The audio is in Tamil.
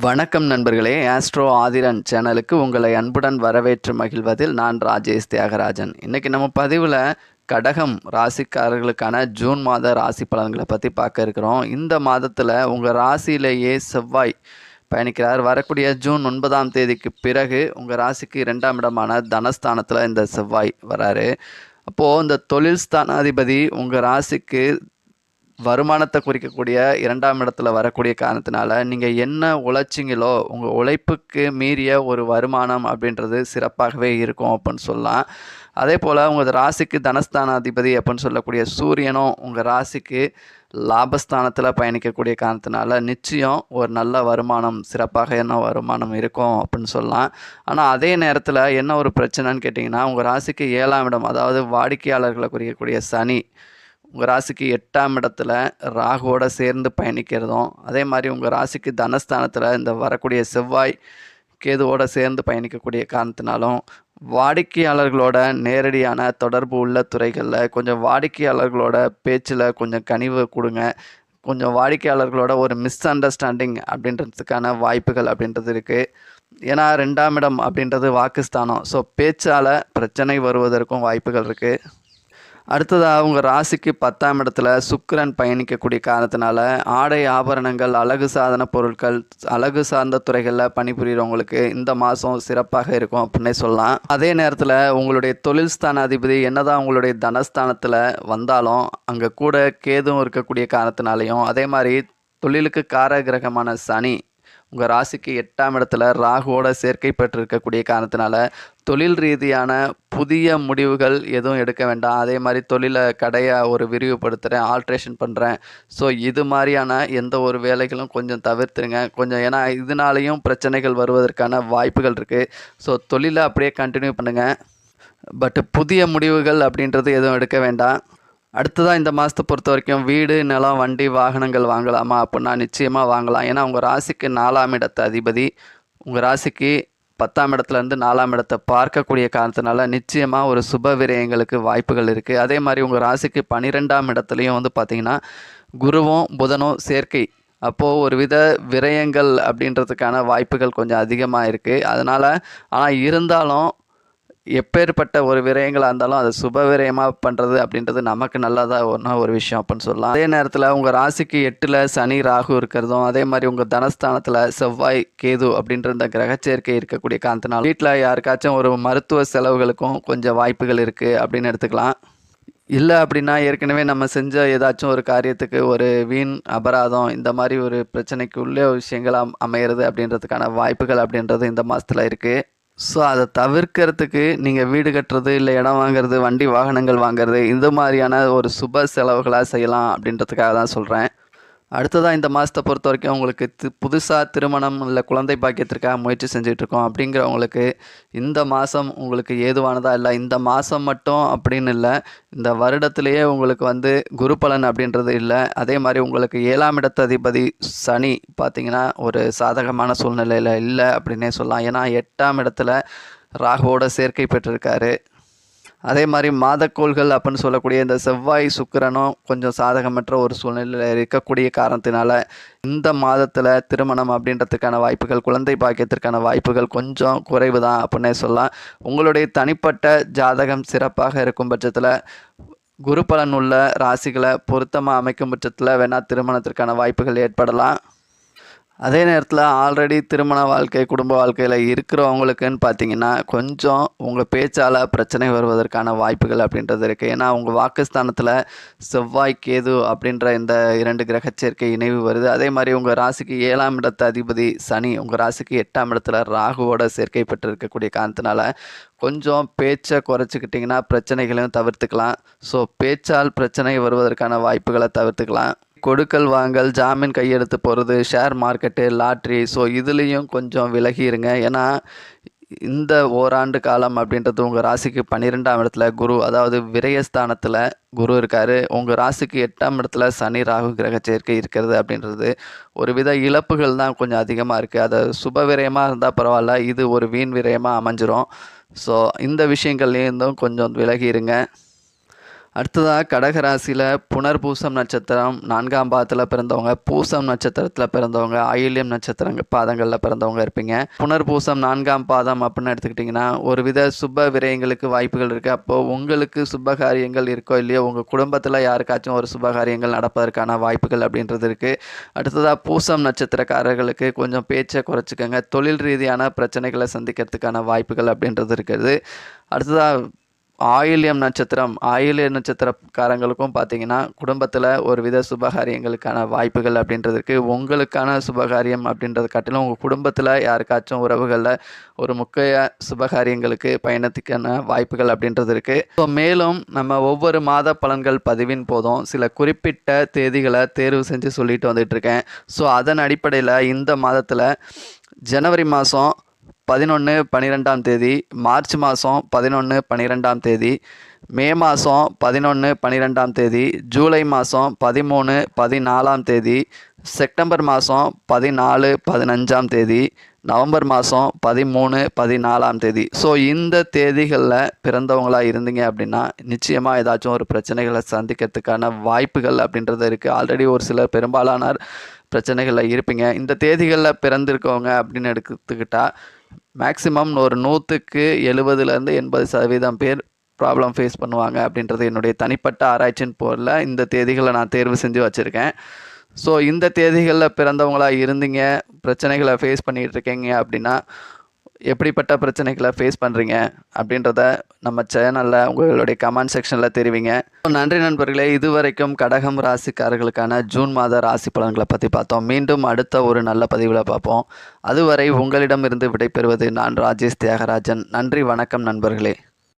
வணக்கம் நண்பர்களே ஆஸ்ட்ரோ ஆதிரன் சேனலுக்கு உங்களை அன்புடன் வரவேற்று மகிழ்வதில் நான் ராஜேஷ் தியாகராஜன். இன்னைக்கு நம்ம பதிவில் கடகம் ராசிக்காரர்களுக்கான ஜூன் மாத ராசி பலன்களை பற்றி பார்க்க இருக்கிறோம். இந்த மாதத்தில் உங்கள் ராசியிலேயே செவ்வாய் பயணிக்கிறார். வரக்கூடிய ஜூன் ஒன்பதாம் தேதிக்கு பிறகு உங்கள் ராசிக்கு இரண்டாம் இடமான தனஸ்தானத்தில் இந்த செவ்வாய் வராரு. அப்போது இந்த தொழில் ஸ்தானாதிபதி உங்கள் ராசிக்கு வருமானத்தை குறிக்கக்கூடிய இரண்டாம் இடத்துல வரக்கூடிய காரணத்தினால நீங்கள் என்ன உழைச்சிங்களோ உங்கள் உழைப்புக்கு மீறிய ஒரு வருமானம் அப்படின்றது சிறப்பாகவே இருக்கும் அப்படின்னு சொல்லலாம். அதே போல் உங்கள் ராசிக்கு தனஸ்தானாதிபதி அப்படின்னு சொல்லக்கூடிய சூரியனும் உங்கள் ராசிக்கு லாபஸ்தானத்தில் பயணிக்கக்கூடிய காரணத்தினால நிச்சயம் ஒரு நல்ல வருமானம் சிறப்பாக என்ன வருமானம் இருக்கும் அப்படின்னு சொல்லலாம். ஆனால் அதே நேரத்தில் என்ன ஒரு பிரச்சனைன்னு கேட்டிங்கன்னா உங்கள் ராசிக்கு ஏழாம் இடம் அதாவது வாடிக்கையாளர்களை குறிக்கக்கூடிய சனி உங்கள் ராசிக்கு எட்டாம் இடத்துல ராகுவோட சேர்ந்து பயணிக்கிறதும் அதே மாதிரி உங்கள் ராசிக்கு தனஸ்தானத்தில் இந்த வரக்கூடிய செவ்வாய் கேதுவோட சேர்ந்து பயணிக்கக்கூடிய காரணத்தினாலும் வாடிக்கையாளர்களோட நேரடியான தொடர்பு உள்ள துறைகளில் கொஞ்சம் வாடிக்கையாளர்களோட பேச்சில் கொஞ்சம் கனிவு கொடுங்க. கொஞ்சம் வாடிக்கையாளர்களோட ஒரு மிஸ் அண்டர்ஸ்டாண்டிங் அப்படின்றதுக்கான வாய்ப்புகள் அப்படின்றது இருக்குது ஏன்னா ரெண்டாம் இடம் அப்படின்றது வாக்குஸ்தானம். ஸோ பேச்சால் பிரச்சனை வருவதற்கும் வாய்ப்புகள் இருக்குது அடுத்ததாக அவங்க ராசிக்கு பத்தாம் இடத்துல சுக்கிரன் பயணிக்கக்கூடிய காரணத்தினால ஆடை ஆபரணங்கள் அழகு சாதன பொருட்கள் அழகு சார்ந்த துறைகளில் பணிபுரிகிறவங்களுக்கு இந்த மாதம் சிறப்பாக இருக்கும் அப்படின்னே சொல்லலாம். அதே நேரத்தில் உங்களுடைய தொழில் ஸ்தான அதிபதி என்னதான் உங்களுடைய தனஸ்தானத்தில் வந்தாலும் அங்கே கூட கேதும் இருக்கக்கூடிய காரணத்தினாலையும் அதே மாதிரி தொழிலுக்கு கார கிரகமான சனி உங்கள் ராசிக்கு எட்டாம் இடத்துல ராகுவோட சேர்க்கை பெற்றிருக்கக்கூடிய காரணத்தினால தொழில் ரீதியான புதிய முடிவுகள் எதுவும் எடுக்க வேண்டாம். அதே மாதிரி தொழிலை கடையை ஒரு விரிவுபடுத்துகிறேன் ஆல்ட்ரேஷன் பண்ணுறேன் ஸோ இது மாதிரியான எந்த ஒரு வேலைகளும் கொஞ்சம் தவிர்த்துருங்க. கொஞ்சம் ஏன்னா இதனாலையும் பிரச்சனைகள் வருவதற்கான வாய்ப்புகள் இருக்குது ஸோ தொழிலை அப்படியே கண்டினியூ பண்ணுங்கள் பட் புதிய முடிவுகள் அப்படின்றது எதுவும் எடுக்க வேண்டாம். அடுத்ததாக இந்த மாதத்தை பொறுத்த வரைக்கும் வீடு நிலம் வண்டி வாகனங்கள் வாங்கலாமா அப்படின்னா நிச்சயமாக வாங்கலாம். ஏன்னா உங்கள் ராசிக்கு நாலாம் இடத்த அதிபதி. உங்கள் ராசிக்கு பத்தாம் இடத்துலேருந்து நாலாம் இடத்தை பார்க்கக்கூடிய காரணத்தினால நிச்சயமாக ஒரு சுப விரயங்களுக்கு வாய்ப்புகள் இருக்குது அதே மாதிரி உங்கள் ராசிக்கு பன்னிரெண்டாம் இடத்துலையும் வந்து பார்த்திங்கன்னா குருவும் புதனும் சேர்க்கை. அப்போது ஒரு வித விரயங்கள் அப்படின்றதுக்கான வாய்ப்புகள் கொஞ்சம் அதிகமாக இருக்குது அதனால் ஆனால் இருந்தாலும் எப்பேற்பட்ட ஒரு விரயங்களாக இருந்தாலும் அது சுப விரயமாக பண்ணுறது அப்படின்றது நமக்கு நல்லதாக ஒன்றா ஒரு விஷயம் அப்படின்னு சொல்லலாம். அதே நேரத்தில் உங்கள் ராசிக்கு எட்டில் சனி ராகு இருக்கிறதும் அதே மாதிரி உங்கள் தனஸ்தானத்தில் செவ்வாய் கேது அப்படின்ற இந்த கிரகச்சேர்க்கை இருக்கக்கூடிய காரணத்தினால் வீட்டில் யாருக்காச்சும் ஒரு மருத்துவ செலவுகளுக்கும் கொஞ்சம் வாய்ப்புகள் இருக்குது அப்படின்னு எடுத்துக்கலாம். இல்லை அப்படின்னா ஏற்கனவே நம்ம செஞ்ச ஏதாச்சும் ஒரு காரியத்துக்கு ஒரு வீண் அபராதம் இந்த மாதிரி ஒரு பிரச்சனைக்கு உள்ளே விஷயங்கள் அமையிறது அப்படின்றதுக்கான வாய்ப்புகள் அப்படின்றது இந்த மாதத்தில் இருக்குது ஸோ அதை தவிர்க்கிறதுக்கு நீங்கள் வீடு கட்டுறது இல்லை இடம் வாங்குறது வண்டி வாகனங்கள் வாங்குறது இந்த மாதிரியான ஒரு சுப செலவுகளாக செய்யலாம் அப்படின்றதுக்காக தான் சொல்கிறேன் அடுத்ததாக இந்த மாதத்தை பொறுத்த வரைக்கும் உங்களுக்கு தி புதுசாக திருமணம் இல்லை குழந்தை பாக்கியத்திற்காக முயற்சி செஞ்சிட்ருக்கோம் அப்படிங்கிறவங்களுக்கு இந்த மாதம் உங்களுக்கு ஏதுவானதாக இல்லை இந்த மாதம் மட்டும் அப்படின்னு இல்லை இந்த வருடத்திலேயே உங்களுக்கு வந்து குரு பலன் அப்படின்றது இல்லை அதே மாதிரி உங்களுக்கு ஏழாம் இடத்த அதிபதி சனி பார்த்திங்கன்னா ஒரு சாதகமான சூழ்நிலையில் இல்லை அப்படின்னே சொல்லலாம். ஏன்னா எட்டாம் இடத்துல ராகுவோட சேர்க்கை பெற்றிருக்காரு. அதே மாதிரி மாதக்கோள்கள் அப்படின்னு சொல்லக்கூடிய இந்த செவ்வாய் சுக்கிரனும் கொஞ்சம் சாதகமற்ற ஒரு சூழ்நிலையில் இருக்கக்கூடிய காரணத்தினால இந்த மாதத்தில் திருமணம் அப்படின்றதுக்கான வாய்ப்புகள் குழந்தை பாக்கியத்திற்கான வாய்ப்புகள் கொஞ்சம் குறைவு தான் அப்படின்னே சொல்லலாம். உங்களுடைய தனிப்பட்ட ஜாதகம் சிறப்பாக இருக்கும் பட்சத்தில் குரு பலன் உள்ள ராசிகளை பொருத்தமாக அமைக்கும் பட்சத்தில் வேணால் திருமணத்திற்கான வாய்ப்புகள் ஏற்படலாம். அதே நேரத்தில் ஆல்ரெடி திருமண வாழ்க்கை குடும்ப வாழ்க்கையில் இருக்கிறவங்களுக்குன்னு பார்த்தீங்கன்னா கொஞ்சம் உங்கள் பேச்சால் பிரச்சனை வருவதற்கான வாய்ப்புகள் அப்படின்றது இருக்குது ஏன்னா உங்கள் வாக்குஸ்தானத்தில் செவ்வாய் கேது அப்படின்ற இந்த இரண்டு கிரக சேர்க்கை இணைவு வருது. அதே மாதிரி உங்கள் ராசிக்கு ஏழாம் இடத்து அதிபதி சனி உங்கள் ராசிக்கு எட்டாம் இடத்துல ராகுவோட சேர்க்கை பெற்று இருக்கக்கூடிய காரணத்தினால கொஞ்சம் பேச்சை குறைச்சிக்கிட்டிங்கன்னா பிரச்சனைகளையும் தவிர்த்துக்கலாம். ஸோ பேச்சால் பிரச்சனை வருவதற்கான வாய்ப்புகளை தவிர்த்துக்கலாம். கொடுக்கல் வாங்கல் ஜாமீன் கையெழுத்து போகிறது ஷேர் மார்க்கெட்டு லாட்ரி ஸோ இதுலேயும் கொஞ்சம் விலகிடுங்க ஏன்னா இந்த ஓராண்டு காலம் அப்படின்றது உங்கள் ராசிக்கு பன்னிரெண்டாம் இடத்துல குரு அதாவது விரயஸ்தானத்தில் குரு இருக்கார். உங்கள் ராசிக்கு எட்டாம் இடத்துல சனி ராகு கிரக சேர்க்கை இருக்கிறது அப்படின்றது ஒரு வித இழப்புகள் தான் கொஞ்சம் அதிகமாக இருக்குது அது சுப விரயமாக இருந்தால் பரவாயில்ல. இது ஒரு வீண் விரயமாக அமைஞ்சிரும். ஸோ இந்த விஷயங்கள்லேருந்தும் கொஞ்சம் விலகி இருங்க அடுத்ததாக கடகராசியில் புனர்பூசம் நட்சத்திரம் நான்காம் பாதத்தில் பிறந்தவங்க பூசம் நட்சத்திரத்தில் பிறந்தவங்க ஆயில்யம் நட்சத்திரங்க பாதங்களில் பிறந்தவங்க இருப்பீங்க. புனர்பூசம் நான்காம் பாதம் அப்படின்னு எடுத்துக்கிட்டிங்கன்னா ஒரு வித சுப விரயங்களுக்கு வாய்ப்புகள் இருக்குது அப்போது உங்களுக்கு சுப காரியங்கள் இருக்கோ இல்லையோ உங்கள் குடும்பத்தில் யாருக்காச்சும் ஒரு சுப காரியங்கள் நடப்பதற்கான வாய்ப்புகள் அப்படின்றது இருக்குது அடுத்ததாக பூசம் நட்சத்திரக்காரர்களுக்கு கொஞ்சம் பேச்சை குறைச்சிக்கோங்க. தொழில் ரீதியான பிரச்சனைகளை சந்திக்கிறதுக்கான வாய்ப்புகள் அப்படின்றது இருக்குது. அடுத்ததாக ஆயில்யம் நட்சத்திரம் ஆயில்ய நட்சத்திரக்காரங்களுக்கும் பார்த்தீங்கன்னா குடும்பத்தில் ஒரு வித சுபகாரியங்களுக்கான வாய்ப்புகள் அப்படின்றதுக்கு உங்களுக்கான சுபகாரியம் அப்படின்றத காட்டிலும் உங்கள் குடும்பத்தில் யாருக்காச்சும் உறவுகளில் ஒரு முக்கிய சுபகாரியங்களுக்கு பயணத்துக்கான வாய்ப்புகள் அப்படின்றது இருக்குது ஸோ மேலும் நம்ம ஒவ்வொரு மாத பலன்கள் பதிவின் போதும் சில குறிப்பிட்ட தேதிகளை தேர்வு செஞ்சு சொல்லிட்டு வந்துட்டுருக்கேன் ஸோ அதன் அடிப்படையில் இந்த மாதத்தில் ஜனவரி மாதம் பதினொன்று பன்னிரெண்டாம் தேதி மார்ச் மாதம் பதினொன்று பன்னிரெண்டாம் தேதி மே மாதம் பதினொன்று பன்னிரெண்டாம் தேதி ஜூலை மாதம் பதிமூணு பதினாலாம் தேதி செப்டம்பர் மாதம் பதினாலு பதினஞ்சாம் தேதி நவம்பர் மாதம் பதிமூணு பதினாலாம் தேதி. ஸோ இந்த தேதிகளில் பிறந்தவங்களாக இருந்தீங்க அப்படின்னா நிச்சயமாக ஏதாச்சும் ஒரு பிரச்சனைகளை சந்திக்கிறதுக்கான வாய்ப்புகள் அப்படின்றது இருக்குது ஆல்ரெடி ஒரு சிலர் பெரும்பாலான பிரச்சனைகளில் இருப்பீங்க. இந்த தேதிகளில் பிறந்திருக்கவங்க அப்படின்னு எடுத்துக்கிட்டால் மேக்ஸிமம் ஒரு நூற்றுக்கு எழுபதுலேருந்து எண்பது சதவீதம் பேர் ப்ராப்ளம் ஃபேஸ் பண்ணுவாங்க அப்படின்றது என்னுடைய தனிப்பட்ட ஆராய்ச்சியின் போரில் இந்த தேதிகளை நான் தேர்வு செஞ்சு வச்சுருக்கேன். ஸோ இந்த தேதிகளில் பிறந்தவங்களாக இருந்தீங்க பிரச்சனைகளை ஃபேஸ் பண்ணிகிட்டு இருக்கீங்க அப்படின்னா எப்படிப்பட்ட பிரச்சனைகளை ஃபேஸ் பண்ணுறீங்க அப்படின்றத நம்ம சேனலில் உங்களுடைய கமெண்ட் செக்ஷனில் தெரிவிங்க. நன்றி நண்பர்களே இதுவரைக்கும் கடகம் ராசிக்காரர்களுக்கான ஜூன் மாத ராசி பலன்களை பற்றி பார்த்தோம். மீண்டும் அடுத்த ஒரு நல்ல பதிவில் பார்ப்போம். அதுவரை உங்களிடமிருந்து விடைபெறுவது நான் ராஜேஷ் தியாகராஜன். நன்றி வணக்கம் நண்பர்களே.